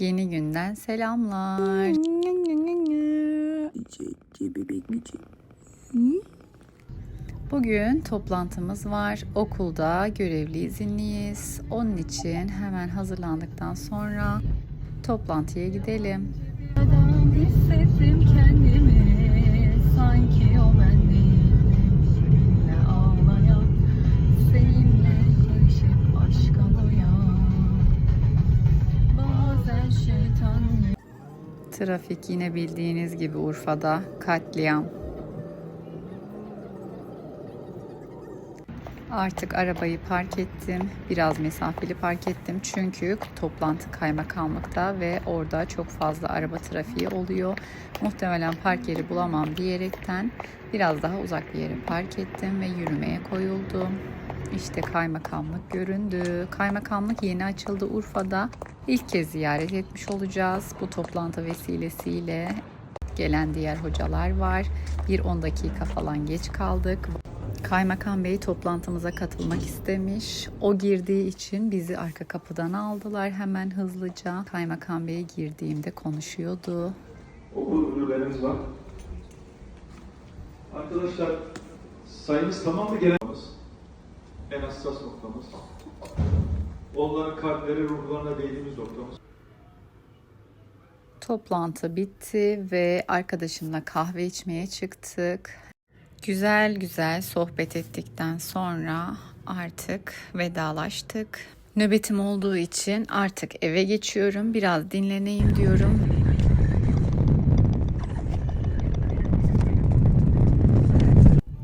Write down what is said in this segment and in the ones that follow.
Yeni günden selamlar. Bugün toplantımız var. Okulda görevli izinliyiz. Onun için hemen hazırlandıktan sonra toplantıya gidelim. Trafik yine bildiğiniz gibi Urfa'da katliam. Artık arabayı park ettim. Biraz mesafeli park ettim. Çünkü toplantı kaymakamlıkta ve orada çok fazla araba trafiği oluyor. Muhtemelen park yeri bulamam diyerekten biraz daha uzak bir yere park ettim ve yürümeye koyuldum. İşte kaymakamlık göründü. Kaymakamlık yeni açıldı Urfa'da. İlk kez ziyaret etmiş olacağız. Bu toplantı vesilesiyle gelen diğer hocalar var. Bir 10 dakika falan geç kaldık. Kaymakam Bey toplantımıza katılmak istemiş. O girdiği için bizi arka kapıdan aldılar hemen hızlıca. Kaymakam Bey girdiğimde konuşuyordu. okul müdürlerimiz var. Arkadaşlar sayımız tamam mı genel En hassas noktamız. Onların kalpleri, ruhlarına değdiğimiz noktamız. Toplantı bitti ve arkadaşımla kahve içmeye çıktık. Güzel güzel sohbet ettikten sonra artık vedalaştık. Nöbetim olduğu için artık eve geçiyorum. Biraz dinleneyim diyorum.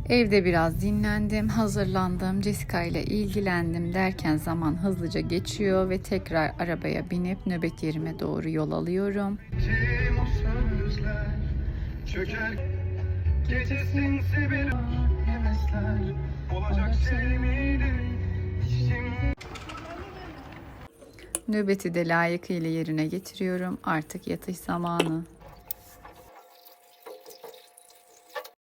Evde biraz dinlendim, hazırlandım, Jessica ile ilgilendim derken zaman hızlıca geçiyor ve tekrar arabaya binip nöbet yerime doğru yol alıyorum. Kim o sözler çöker Gece sinsi bir hevesler Olacak şey miydi Şimdi Nöbeti de layıkıyla yerine getiriyorum. Artık yatış zamanı.